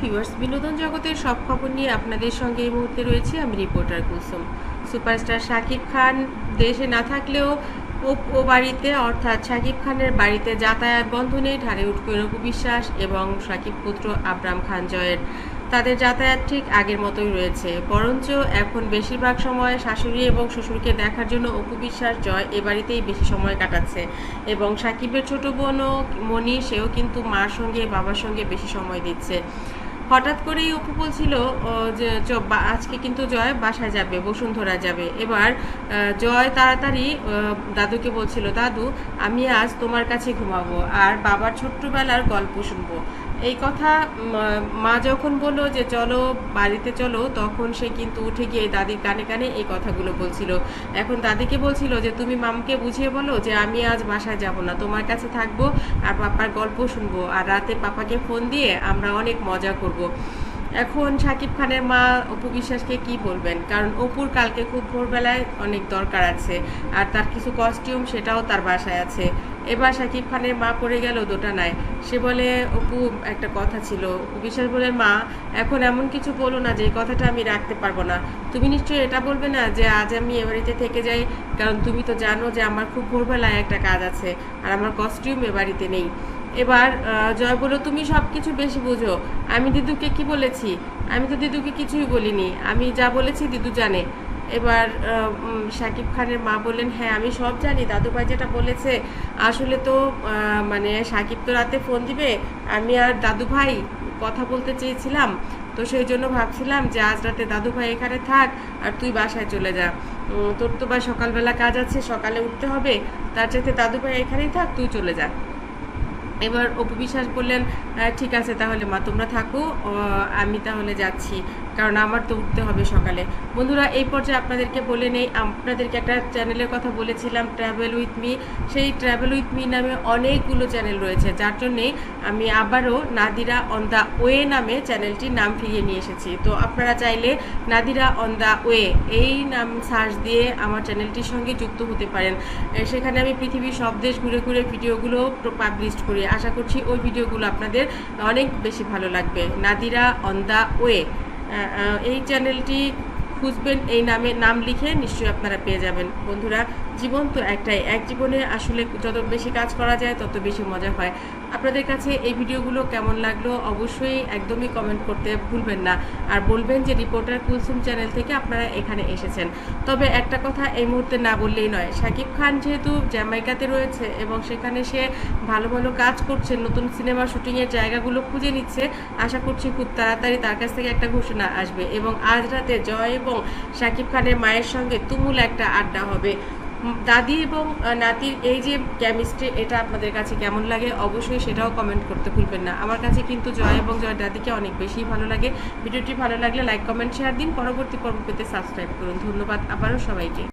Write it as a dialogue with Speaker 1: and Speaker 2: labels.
Speaker 1: Viewers, বিনোদন জগতের সব খবর নিয়ে আপনাদের সঙ্গে এই মুহূর্তে রয়েছে আমি রিপোর্টার কুসুম। সুপারস্টার শাকিব খান দেশে না থাকলেও ও বাড়িতে, অর্থাৎ শাকিব খানের বাড়িতে যাতায়াত বন্ধ নেই উঠবে রঘু বিশ্বাস এবং শাকিব পুত্র আবরাম খান জয়ের। তাদের যাতায়াত ঠিক আগের মতোই রয়েছে। বরঞ্চ এখন বেশিরভাগ সময় শাশুড়ি এবং শ্বশুরকে দেখার জন্য অপু বিশ্বাস জয় এ বাড়িতেই বেশি সময় কাটাচ্ছে। এবং সাকিবের ছোট বোনও মনি সেও কিন্তু মার সঙ্গে, বাবার সঙ্গে বেশি সময় দিচ্ছে। হঠাৎ করেই অপু বলছিল যে আজকে কিন্তু জয় বাসায় যাবে, বসুন্ধরা যাবে। এবার জয় তাড়াতাড়ি দাদুকে বলছিল, দাদু, আমি আজ তোমার কাছে ঘুমাবো, আর বাবার ছোট্টবেলার গল্প শুনব। এই কথা মা যখন বলল যে চলো বাড়িতে চলো, তখন সে কিন্তু উঠে গিয়ে দাদির কানে কানে এই কথাগুলো বলছিল। এখন দাদিকে বলছিল যে, তুমি মামকে বুঝিয়ে বলো যে, আমি আজ বাসায় যাব না, তোমার কাছে থাকব আর পাপার গল্প শুনব আর রাতে পাপাকে ফোন দিয়ে আমরা অনেক মজা করব। এখন শাকিব খানের মা অপু বিশ্বাসকে কি বলবেন? কারণ অপুর কালকে খুব ভোরবেলায় অনেক দরকার আছে, আর তার কিছু কস্টিউম সেটাও তার বাসায় আছে। এবার শাকিব খানের মা পড়ে গেল দোটানায়। সে বলে, অপু, একটা কথা ছিল। বিশ্বাস বলে, মা, এখন এমন কিছু বলো না যে কথাটা আমি রাখতে পারব না। তুমি নিশ্চয়ই এটা বলবে না যে আজ আমি এ বাড়িতে থেকে যাই? কারণ তুমি তো জানো যে আমার খুব ভোরবেলায় একটা কাজ আছে আর আমার কস্টিউম এ বাড়িতে নেই। এবার জয় বলল, তুমি সব কিছু বেশি বুঝো। আমি দিদুকে কি বলেছি? আমি তো দিদুকে কিছুই বলিনি। আমি যা বলেছি দিদু জানে। এবার শাকিব খানের মা বললেন হ্যাঁ আমি সব জানি। দাদু ভাই যেটা বলেছে আসলে তো মানে শাকিব তো রাতে ফোন দিবে। আমি আর দাদু ভাই কথা বলতে চেয়েছিলাম। তো সেই জন্য ভাবছিলাম যে আজ রাতে দাদু ভাই এখানে থাক আর তুই বাসায় চলে যা। তোর তো বা সকালবেলা কাজ আছে সকালে উঠতে হবে। তার চাইতে দাদু ভাই এখানেই থাক তুই চলে যা। এবার অপু বিশ্বাস বললেন "আহ, ঠিক আছে তাহলে মা তোমরা থাকো আমি তাহলে যাচ্ছি। কারণ আমার তো উঠতে হবে সকালে। বন্ধুরা, এই পর্যায়ে আপনাদেরকে বলে নেই, আপনাদেরকে একটা চ্যানেলের কথা বলেছিলাম ট্র্যাভেল উইথ মি সেই ট্র্যাভেল উইথ মি নামে অনেকগুলো চ্যানেল রয়েছে, যার জন্যে আমি আবারও নাদিরা অন দ্য ওয়ে নামে চ্যানেলটির নাম ফিরিয়ে নিয়ে এসেছি। তো আপনারা চাইলে নাদিরা অন দ্য ওয়ে এই নাম সার্চ দিয়ে আমার চ্যানেলটির সঙ্গে যুক্ত হতে পারেন। সেখানে আমি পৃথিবীর সব দেশ ঘুরে ঘুরে ভিডিওগুলো পাবলিশ করি। আশা করছি ওই ভিডিওগুলো আপনাদের অনেক বেশি ভালো লাগবে। নাদিরা অন দ্য ওয়ে এই চ্যানেলটি খুঁজবেন এই নামে নাম লিখে নিশ্চয়ই আপনারা পেয়ে যাবেন। বন্ধুরা জীবন তো একটাই। এক জীবনে আসলে যত বেশি কাজ করা যায়, তত বেশি মজা হয়। আপনাদের কাছে এই ভিডিওগুলো কেমন লাগল অবশ্যই একদমই কমেন্ট করতে ভুলবেন না। আর বলবেন যে রিপোর্টার কুলসুম চ্যানেল থেকে আপনারা এখানে এসেছেন। তবে একটা কথা এই মুহূর্তে না বললেই নয়, শাকিব খান যেহেতু জ্যামাইকাতে রয়েছে এবং সেখানে সে ভালো ভালো কাজ করছে, নতুন সিনেমা শুটিংয়ের জায়গাগুলো খুঁজে নিচ্ছে, আশা করছি খুব তাড়াতাড়ি তার কাছ থেকে একটা ঘোষণা আসবে। এবং আজ রাতে জয় এবং শাকিব খানের মায়ের সঙ্গে তুমুল একটা আড্ডা হবে। দাদি এবং নাতির এই যে কেমিস্ট্রি এটা আপনাদের কাছে কেমন লাগে? অবশ্যই সেটাও কমেন্ট করতে ভুলবেন না। আমার কাছে কিন্তু জয় এবং জয় দাদিকে অনেক বেশি ভালো লাগে। ভিডিওটি ভালো লাগলে লাইক কমেন্ট শেয়ার দিন। পরবর্তী পর্ব পেতে সাবস্ক্রাইব করুন। ধন্যবাদ আবারও সবাইকে।